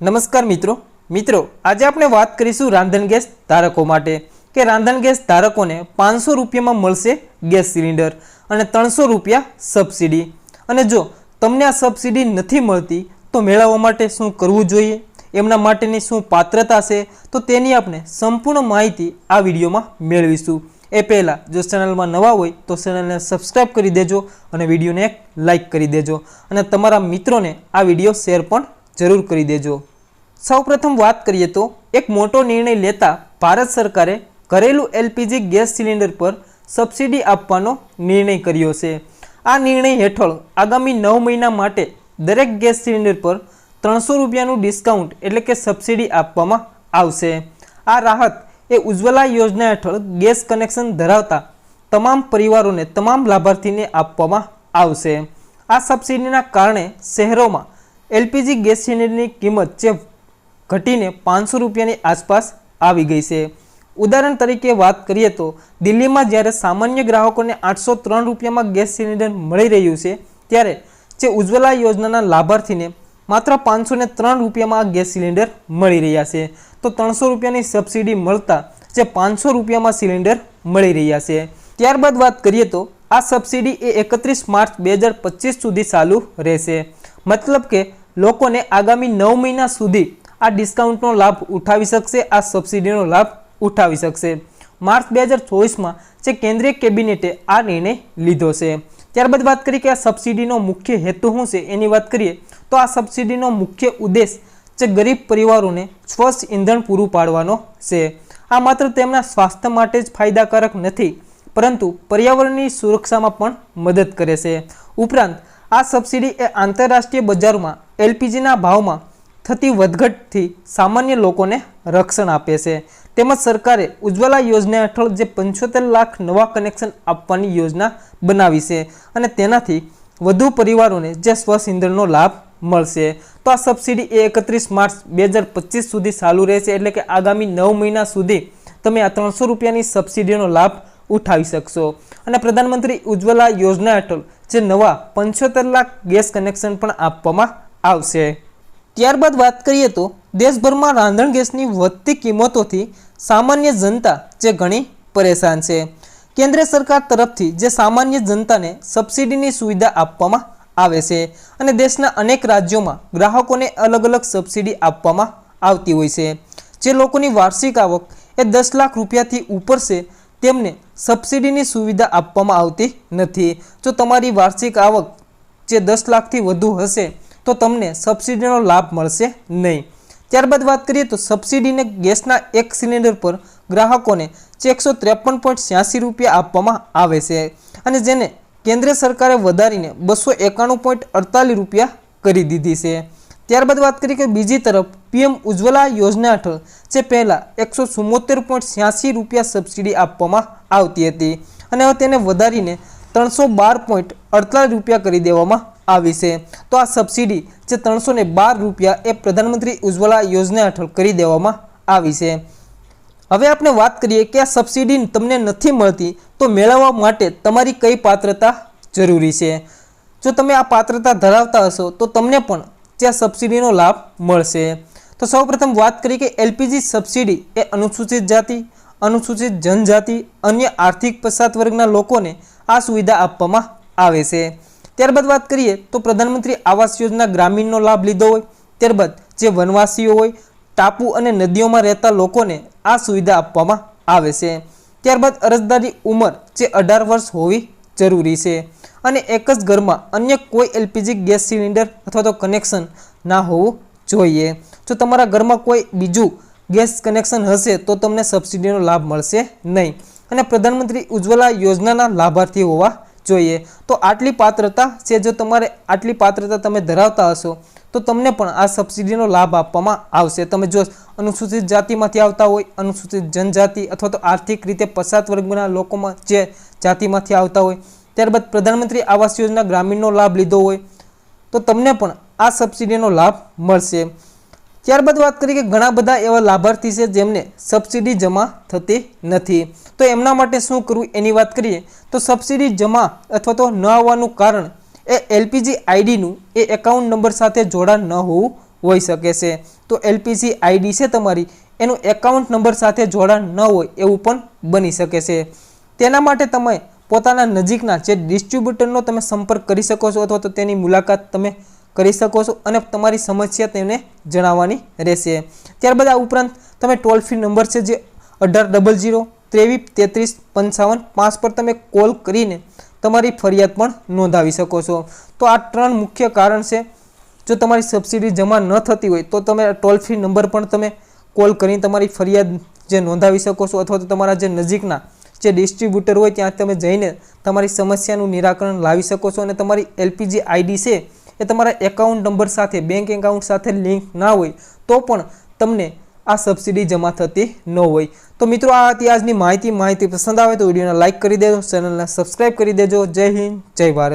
નમસ્કાર મિત્રો. મિત્રો, આજે આપણે વાત કરીશું રાંધણ ગેસ ધારકો માટે કે રાંધણ ગેસ ધારકોને પાંચસો રૂપિયામાં મળશે ગેસ સિલિન્ડર અને ત્રણસો રૂપિયા સબસિડી. અને જો તમને આ સબસિડી નથી મળતી તો મેળવવા માટે શું કરવું જોઈએ? એમના માટેની શું પાત્રતા છે? તો તેની આપણે સંપૂર્ણ માહિતી આ વિડીયોમાં મેળવીશું. એ પહેલાં જો ચેનલમાં નવા હોય તો ચેનલને સબસ્ક્રાઈબ કરી દેજો અને વિડીયોને એક લાઇક કરી દેજો. અને તમારા મિત્રોને આ વીડિયો શેર પણ જરૂર કરી દેજો. સૌપ્રથમ વાત કરીએ તો, એક મોટો નિર્ણય લેતા ભારત સરકારે ઘરેલું એલપીજી ગેસ સિલિન્ડર પર સબસિડી આપવાનો નિર્ણય કર્યો છે. આ નિર્ણય હેઠળ આગામી નવ મહિના માટે દરેક ગેસ સિલિન્ડર પર ત્રણસો રૂપિયાનું ડિસ્કાઉન્ટ એટલે કે સબસિડી આપવામાં આવશે. આ રાહત એ ઉજ્જવલા યોજના હેઠળ ગેસ કનેક્શન ધરાવતા તમામ પરિવારોને તમામ લાભાર્થીને આપવામાં આવશે. આ સબસિડીના કારણે શહેરોમાં એલપીજી ગેસ સિલિન્ડરની કિંમત જે ઘટીને પાંચસો રૂપિયાની આસપાસ આવી ગઈ છે. ઉદાહરણ તરીકે વાત કરીએ તો દિલ્હીમાં જ્યારે સામાન્ય ગ્રાહકોને આઠસો ત્રણ રૂપિયામાં ગેસ સિલિન્ડર મળી રહ્યું છે, ત્યારે જે ઉજ્જવલા યોજનાના લાભાર્થીને માત્ર પાંચસો ત્રણ રૂપિયામાં ગેસ સિલિન્ડર મળી રહ્યા છે. તો ત્રણસો રૂપિયાની સબસિડી મળતા જે પાંચસો રૂપિયામાં સિલિન્ડર મળી રહ્યા છે. ત્યારબાદ વાત કરીએ તો આ સબસિડી એ એકત્રીસ માર્ચ બે સુધી ચાલુ રહેશે. મતલબ કે લોકોને આગામી નવ મહિના સુધી આ ડિસ્કાઉન્ટનો લાભ ઉઠાવી શકશે, આ સબસિડીનો લાભ ઉઠાવી શકશે. માર્ચ બે હજાર ચોવીસમાં જે કેન્દ્રીય કેબિનેટે આ નિર્ણય લીધો છે. ત્યારબાદ વાત કરીએ કે આ સબસિડીનો મુખ્ય હેતુ શું છે એની વાત કરીએ, તો આ સબસિડીનો મુખ્ય ઉદ્દેશ જે ગરીબ પરિવારોને સ્વચ્છ ઇંધણ પૂરું પાડવાનો છે. આ માત્ર તેમના સ્વાસ્થ્ય માટે જ ફાયદાકારક નથી, પરંતુ પર્યાવરણની સુરક્ષામાં પણ મદદ કરે છે. ઉપરાંત આ સબસિડી એ આંતરરાષ્ટ્રીય બજારમાં એલપીજીના ભાવમાં થતી વધઘટથી સામાન્ય લોકોને રક્ષણ આપે છે. તેમજ સરકારે ઉજ્જવલા યોજના હેઠળ જે પંચોતેર લાખ નવા કનેક્શન આપવાની યોજના બનાવી છે અને તેનાથી વધુ પરિવારોને જે સ્વચ્છ ઇંધણનો લાભ મળશે. તો આ સબસિડી એ એકત્રીસ માર્ચ બે હજાર પચીસ સુધી ચાલુ રહેશે એટલે કે આગામી નવ મહિના સુધી તમે આ ત્રણસો રૂપિયાની સબસિડીનો લાભ ઉઠાવી શકશો. અને પ્રધાનમંત્રી ઉજ્જવલા યોજના હેઠળ જે નવા પંચોતેર લાખ ગેસ કનેક્શન પણ આપવામાં આવશે. ત્યારબાદ વાત કરીએ તો દેશભરમાં રાંધણ ગેસની વધતી કિંમતોથી સામાન્ય જનતા જે ઘણી પરેશાન છે. કેન્દ્ર સરકાર તરફથી જે સામાન્ય જનતાને સબસિડીની સુવિધા આપવામાં આવે છે અને દેશના અનેક રાજ્યોમાં ગ્રાહકોને અલગ અલગ સબસિડી આપવામાં આવતી હોય છે. જે લોકોની વાર્ષિક આવક એ દસ લાખ રૂપિયાથી ઉપર છે તેમને સબસિડીની સુવિધા આપવામાં આવતી નથી. જો તમારી વાર્ષિક આવક જે દસ લાખથી વધુ હશે, તો તમને સબસિડીનો લાભ મળશે નહીં. ત્યારબાદ વાત કરીએ તો સબસિડીને ગેસના એક સિલિન્ડર પર ગ્રાહકોને એકસો ત્રેપન રૂપિયા આપવામાં આવે છે અને જેને કેન્દ્ર સરકારે વધારીને બસો એકાણું પોઈન્ટ અડતાલીસ રૂપિયા કરી દીધી છે. ત્યારબાદ વાત કરીએ કે બીજી તરફ, પીએમ ઉજ્જવલા યોજના હેઠળ જે પહેલાં એકસો ચુમ્મોતેર પોઈન્ટ છ્યાસી રૂપિયા સબસિડી આપવામાં આવતી હતી અને હવે તેને વધારીને ત્રણસો બાર પોઈન્ટ અડતાલીસ રૂપિયા કરી દેવામાં આવી છે. તો આ સબસિડી જે ત્રણસો બાર રૂપિયા એ પ્રધાનમંત્રી ઉજ્જવલા યોજના હેઠળ કરી દેવામાં આવી છે. હવે આપણે વાત કરીએ કે આ સબસિડી તમને નથી મળતી, તો મેળવવા માટે તમારી કઈ પાત્રતા જરૂરી છે? જો તમે આ પાત્રતા ધરાવતા હશો, તો તમને પણ આ સબસિડીનો લાભ મળશે. તો સૌપ્રથમ વાત કરીએ કે એલપીજી સબસિડી એ અનુસૂચિત જાતિ, અનુસૂચિત જનજાતિ, અન્ય આર્થિક પછાત વર્ગના લોકોને આ સુવિધા આપવામાં આવે છે. ત્યારબાદ વાત કરીએ તો પ્રધાનમંત્રી આવાસ યોજના ગ્રામીણનો લાભ લીધો હોય, ત્યારબાદ જે વનવાસીઓ હોય, ટાપુ અને નદીઓમાં રહેતા લોકોને આ સુવિધા આપવામાં આવે છે. ત્યારબાદ અરજદારી ઉંમર જે અઢાર વર્ષ હોવી જરૂરી છે. અને એક જ ઘરમાં અન્ય કોઈ એલપીજી ગેસ સિલિન્ડર અથવા તો કનેક્શન ના હોવું જોઈએ. જો તમારા ઘરમાં કોઈ બીજું ગેસ કનેક્શન હશે, તો તમને સબસિડીનો લાભ મળશે નહીં. અને પ્રધાનમંત્રી ઉજ્જવલા યોજનાના લાભાર્થી હોવા જોઈએ. તો આટલી પાત્રતા છે, જો તમારે આટલી પાત્રતા તમે ધરાવતા હશો, તો તમને પણ આ સબસિડીનો લાભ આપવામાં આવશે. તમે જો અનુસૂચિત જાતિમાંથી આવતા હોય, અનુસૂચિત જનજાતિ અથવા તો આર્થિક રીતે પછાત વર્ગના લોકોમાં જે જાતિમાંથી આવતા હોય, ત્યારબાદ પ્રધાનમંત્રી આવાસ યોજના ગ્રામીણનો લાભ લીધો હોય, તો તમને પણ આ સબસિડીનો લાભ મળશે. ત્યારબાદ વાત કરીએ કે ઘણા બધા એવા લાભાર્થી છે જેમને સબસિડી જમા થતી નથી. તો એમના માટે શું કરવું એની વાત કરીએ, તો સબસિડી જમા અથવા તો ન આવવાનું કારણ એ એલપીજી આઈડીનું એ એકાઉન્ટ નંબર સાથે જોડાણ ન હોવું હોઈ શકે છે. તો એલપીજી આઈડી છે તમારી, એનું એકાઉન્ટ નંબર સાથે જોડાણ ન હોય એવું પણ બની શકે છે. તેના માટે તમે પોતાના નજીકના જે ડિસ્ટ્રીબ્યુટરનો તમે સંપર્ક કરી શકો છો અથવા તો તેની મુલાકાત તમે કરી શકો છો અને તમારી સમસ્યા તેમને જણાવવાની રહેશે. ત્યારબાદ આ ઉપરાંત તમે ટોલ ફ્રી નંબર છે જે અઢાર ડબલ જીરો ત્રેવીસ તેત્રીસ પંચાવન પાંચ પર તમે કોલ કરીને તમારી ફરિયાદ પણ નોંધાવી શકો છો. તો આ ત્રણ મુખ્ય કારણ છે. જો તમારી સબસિડી જમા ન થતી હોય તો તમે ટોલ ફ્રી નંબર પણ તમે કોલ કરીને તમારી ફરિયાદ જે નોંધાવી શકો છો અથવા તો તમારા જે નજીકના જે ડિસ્ટ્રીબ્યુટર હોય ત્યાં તમે જઈને તમારી સમસ્યાનું નિરાકરણ લાવી શકો છો અને તમારી એલપીજી આઈડી છે એ તમારા એકાઉન્ટ નંબર સાથે બેંક એકાઉન્ટ સાથે લિંક ના હોય, તો પણ તમને આ સબસિડી જમા થતી ન હોય. તો મિત્રો, આ હતી આજની માહિતી. માહિતી પસંદ આવે તો વિડીયોને લાઇક કરી દેજો ચેનલને સબસ્ક્રાઈબ કરી દેજો. જય હિન્દ, જય ભારત.